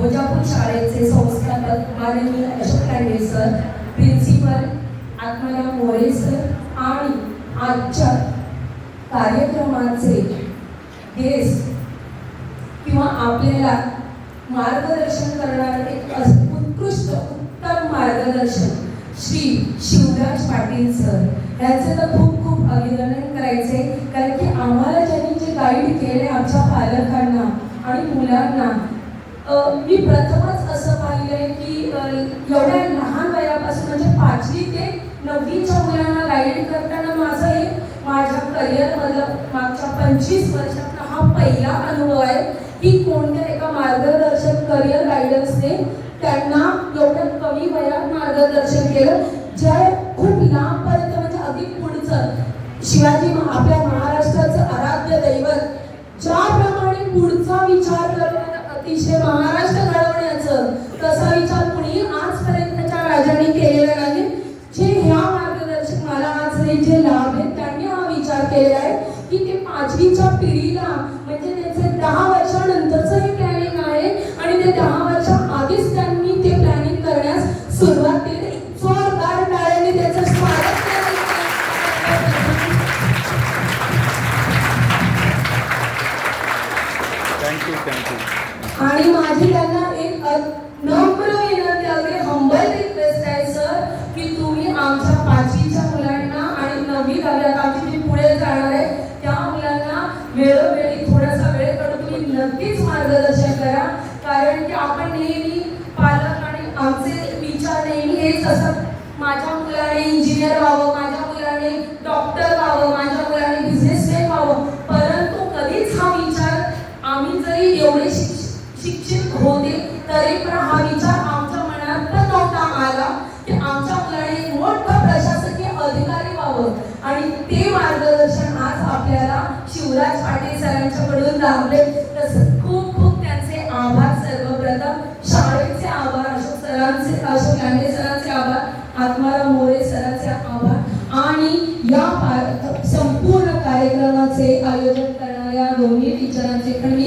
भोजापूर शाळेचे संस्थापक माननीय Ashok Lande sir principal Atmaram More sir आणि आजच्या कार्यक्रमाचे गेस्ट किंवा आपल्याला मार्गदर्शन करणारे एक उत्कृष्ट उत्तम मार्गदर्शन श्री शिवराज पाटील सर. यांचं तर खूप खूप अभिनंदन करायचे कारण की आम्हाला ज्यांनी जे गाईड केले आमच्या पालकांना आणि मुलांना मी प्रथमच असं पाहिलंय की एवढ्या लहान वयापासून म्हणजे पाचवी ते नववीच्या मुलांना गाईड करताना माझं हे माझ्या करिअरमधलं मागच्या पंचवीस वर्षातला हा पहिला अनुभव आहे की कोणत्या एका मार्गदर्शक करिअर गायडन्सने त्यांना एवढ्या कमी वयात मार्गदर्शन केलं जे खूप लांबपर्यंत म्हणजे अगदी पुढचं. शिवाजी महा- आपल्या महाराष्ट्राचं आराध्य दैवत ज्याप्रमाणे पुढचा विचार करून अतिशय महाराष्ट्र घडवण्याचं तसा विचार कुणी आजपर्यंतच्या राजांनी केलेला नाही. जे ह्या मार्गदर्शक मला आज हे जे लाभ आहेत त्यांनी हा विचार केलेला आहे की ते पाचवीच्या पिढीला म्हणजे त्याचे दहा वर्षानंतरचं हे प्लॅनिंग आहे आणि ते दहा वर्षा आधीच त्यांनी ते प्लॅनिंग करण्यास सुरुवात केली. Thank you. आणि माझी त्यांना एक नम्र विनंती अगदी हंबल रिक्वेस्ट आहे सर की तुम्ही आमच्या पाचवीच्या मुलांना आणि नवीन आल्या आमची जी पुढे जाणार आहे त्या मुलांना वेळोवेळी थोडासा वेळ काढून तुम्ही नक्कीच मार्गदर्शन करा. कारण की आपण नेहमी पालक आणि आमचे विचार नेहमी हेच असतात. माझ्या मुलाने इंजिनियर व्हावं माझ्या मुलाने डॉक्टर व्हावं माझ्या मुलाने बिझनेसमॅन व्हावं. परंतु कधीच हा विचार आम्ही जरी एवढे ते मार्गदर्शन आज आपल्याला शिवराज पाटील सरांच्याकडून लाभले तसं खूप खूप त्यांचे आभार सर्वप्रथम. शाळेचे आभार अशोक सरांचे अशोक गांधी सरांचे आभार आत्माराम मोरे सरांचे आभार. आणि या संपूर्ण कार्यक्रमाचे आयोजन करणाऱ्या दोन्ही टीचरांचे पण मी